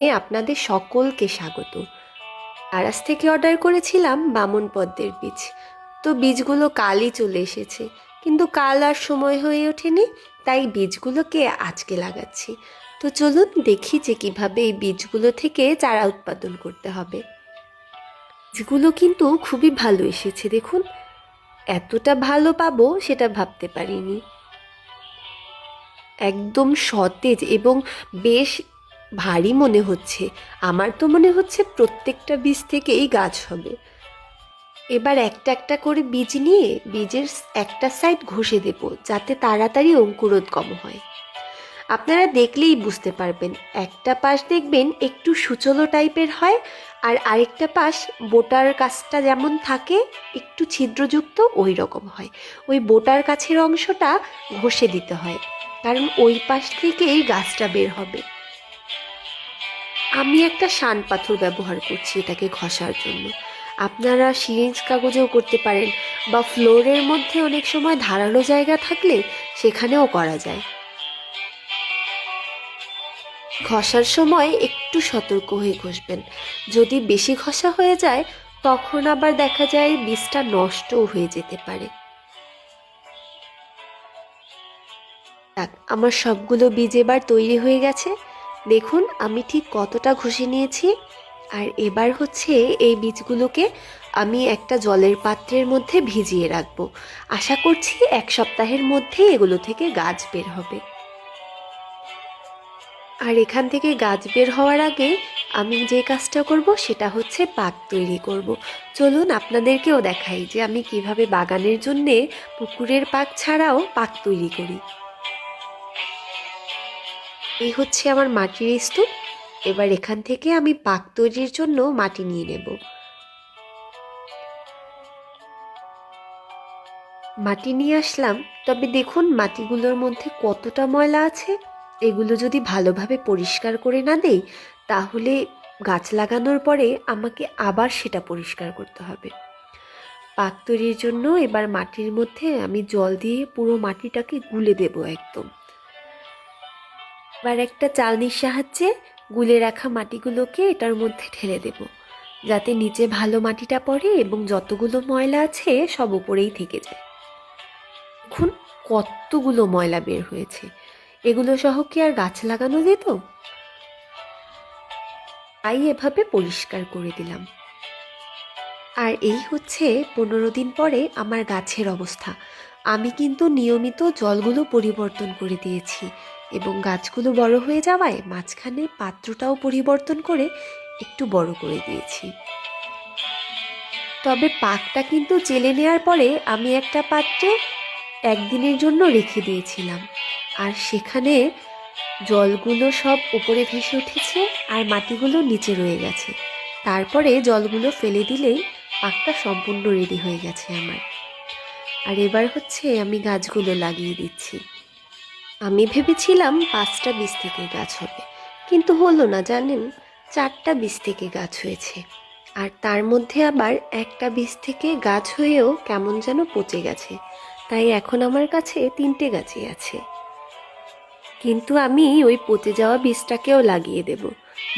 এ আপনাদের সকলকে স্বাগত। আরাস থেকে অর্ডার করেছিলাম বামন পদ্মের বীজ। তো বীজগুলো কালই চলে এসেছে। কিন্তু কাল আর সময় হয়ে ওঠেনি, তাই বীজগুলোকে আজকে লাগাচ্ছি। তো চলুন দেখি যে কীভাবে এই বীজগুলো থেকে চারা উৎপাদন করতে হবে। বীজগুলো কিন্তু খুবই ভালো এসেছে, দেখুন। এতটা ভালো পাবো সেটা ভাবতে পারিনি। একদম সতেজ এবং বেশ ভারী মনে হচ্ছে। আমার তো মনে হচ্ছে প্রত্যেকটা বীজ থেকেই গাছ হবে। এবার একটা একটা করে বীজ নিয়ে বীজের একটা সাইড ঘষে দেব, যাতে তাড়াতাড়ি অঙ্কুরোদ্গম হয়। আপনারা দেখলেই বুঝতে পারবেন, একটা পাশ দেখবেন একটু সুচলো টাইপের হয়, আর আরেকটা পাশ বোটার কাছটা যেমন থাকে, একটু ছিদ্রযুক্ত ওই রকম হয়। ওই বোটার কাছের অংশটা ঘষে দিতে হয়, কারণ ওই পাশ থেকেই গাছটা বের হবে। আমি একটা শান পাথর ব্যবহার করছি এটাকে ঘষার জন্য। আপনারা সিরিঞ্জ কাগজেও করতে পারেন বা ফ্লোরের মধ্যে অনেক সময় ধারালো জায়গা থাকলে সেখানেও করা যায়। ঘষার সময় একটু সতর্ক হয়ে ঘষবেন। যদি বেশি ঘষা হয়ে যায়, তখন আবার দেখা যায় বীজটা নষ্টও হয়ে যেতে পারে। আমার সবগুলো বীজ এবার তৈরি হয়ে গেছে। দেখুন, আমি ঠিক কতটা ঘষে নিয়েছি। আর এবার হচ্ছে এই বীজগুলোকে আমি একটা জলের পাত্রের মধ্যে ভিজিয়ে রাখব। আশা করছি এক সপ্তাহের মধ্যে এগুলো থেকে গাছ বের হবে। আর এখান থেকে গাছ বের হওয়ার আগে আমি যে কাজটা করব সেটা হচ্ছে পাক তৈরি করব। চলুন আপনাদেরকেও দেখাই যে আমি কীভাবে বাগানের জন্যে পুকুরের পাক ছাড়াও পাক তৈরি করি। এই হচ্ছে আমার মাটির স্তূপ। এবার এখান থেকে আমি পাক তৈরির জন্য মাটি নিয়ে নেব। মাটি নিয়ে আসলাম, তবে দেখুন মাটিগুলোর মধ্যে কতটা ময়লা আছে। এগুলো যদি ভালোভাবে পরিষ্কার করে না দেই, তাহলে গাছ লাগানোর পরে আমাকে আবার সেটা পরিষ্কার করতে হবে। পাক তৈরির জন্য এবার মাটির মধ্যে আমি জল দিয়ে পুরো মাটিটাকে গুলে দেব একদম। এবার একটা চালনির সাহায্যে গুলে রাখা মাটিগুলোকে এটার মধ্যে ঢেলে দেব। যাতে নিচে ভালো মাটিটা পড়ে এবং যতগুলো ময়লা আছে সব উপরেই থেকে যায়। দেখুন, কতগুলো ময়লা বের হয়েছে। এগুলো সহ কি আর গাছ লাগানো যেত? তাই এভাবে পরিষ্কার করে দিলাম। আর এই হচ্ছে পনেরো দিন পরে আমার গাছের অবস্থা। আমি কিন্তু নিয়মিত জলগুলো পরিবর্তন করে দিয়েছি। এবং গাছগুলো বড় হয়ে যাওয়ায় মাঝখানে পাত্রটাও পরিবর্তন করে একটু বড় করে দিয়েছি। তবে পাকটা কিন্তু চেলে নেওয়ার পরে আমি একটা পাত্রে একদিনের জন্য রেখে দিয়েছিলাম। আর সেখানে জলগুলো সব উপরে ভেসে উঠেছে আর মাটিগুলো নিচে রয়ে গেছে। তারপরে জলগুলো ফেলে দিলেই পাকটা সম্পূর্ণ রেডি হয়ে গেছে আমার। আর এবার হচ্ছে আমি গাছগুলো লাগিয়ে দিচ্ছি। আমি ভেবেছিলাম পাঁচটা বীজ থেকে গাছ হবে, কিন্তু হলো না, জানেন? চারটা বীজ থেকে গাছ হয়েছে। আর তার মধ্যে আবার একটা বীজ থেকে গাছ হয়েও কেমন যেন পচে গেছে। তাই এখন আমার কাছে তিনটে গাছই আছে। কিন্তু আমি ওই পচে যাওয়া বীজটাকেও লাগিয়ে দেব,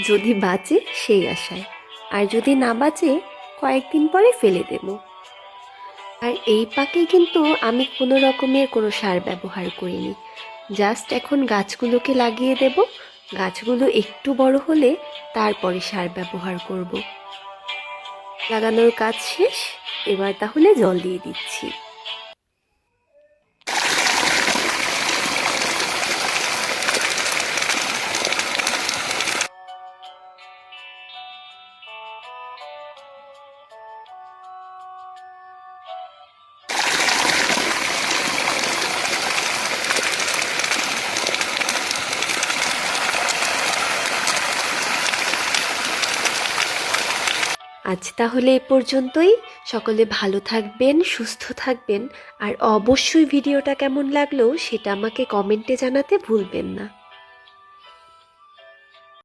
যদি বাঁচে সেই আশায়। আর যদি না বাঁচে, কয়েকদিন পরে ফেলে দেব। আর এই পাকে কিন্তু আমি কোনো রকমের কোনো সার ব্যবহার করিনি। জাস্ট এখন গাছগুলোকে লাগিয়ে দেব। গাছগুলো একটু বড় হলে তারপরে সার ব্যবহার করব। লাগানোর কাজ শেষ। এবার তাহলে জল দিয়ে দিচ্ছি। আজ তাহলে এ পর্যন্তই। সকলে ভালো থাকবেন, সুস্থ থাকবেন, আর অবশ্যই ভিডিওটা কেমন লাগল সেটা আমাকে কমেন্টে জানাতে ভুলবেন না।